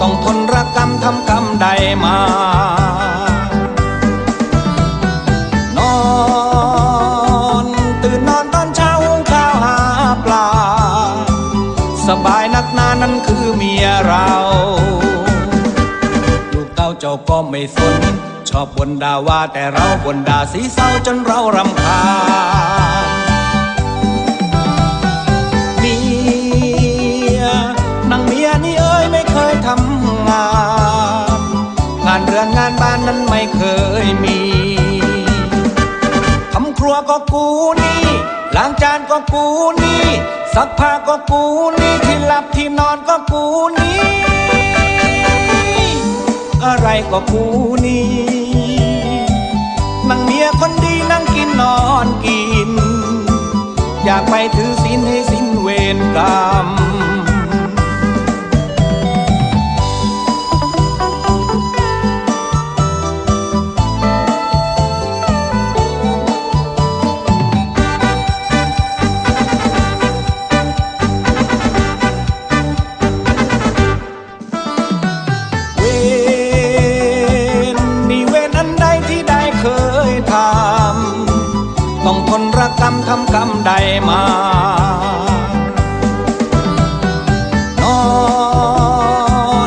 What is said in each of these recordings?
ต้องทนรักกรรมทำกรรมใดมาสบายนักหนานั้นคือเมียเรา ลูกเต้าเจ้าก็ไม่สน ชอบบนดาว่าแต่เราบนดาสีเศร้าจนเรารำคาญ งานบ้านนั้นไม่เคยมีทำครัวก็กูนี่ล้างจานก็กูนี่ซักผ้าก็กูนี่ที่หลับที่นอนก็กูนี่อะไรก็กูนี่นางเมียคนดีนั่งกินนอนกิน อยากไปถือศีลให้สิ้นเวรกรรม ต้องทนระกรรมทำกรรมใดมา นอ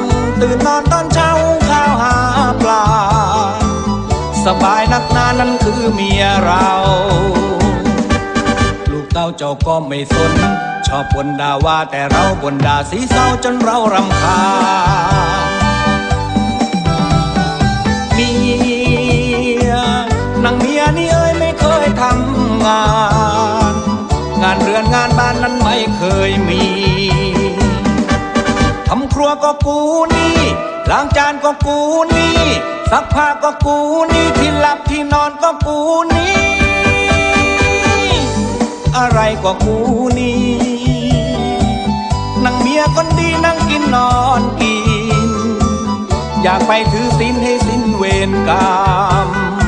นตื่นนอนตอนเช้าข้าวหาปลา สบายนักหนานั้นคือเมียเรา ลูกเต้าเจ้าก็ไม่สน ชอบบนด่าว่าแต่เราบนด่าสีเศร้าจนเรารำคาญานเรือนงานบ้านนั้นไม่เคยมีทำครัวก็กูนี่ล้างจานก็กูนี่ซักผ้าก็กูนี่ที่หลับที่นอนก็กูนี่อะไรก็กูนี่นางเมียคนดีนั่งกินนอนกิน อยากไปถือศีลให้สิ้นเวรกรรม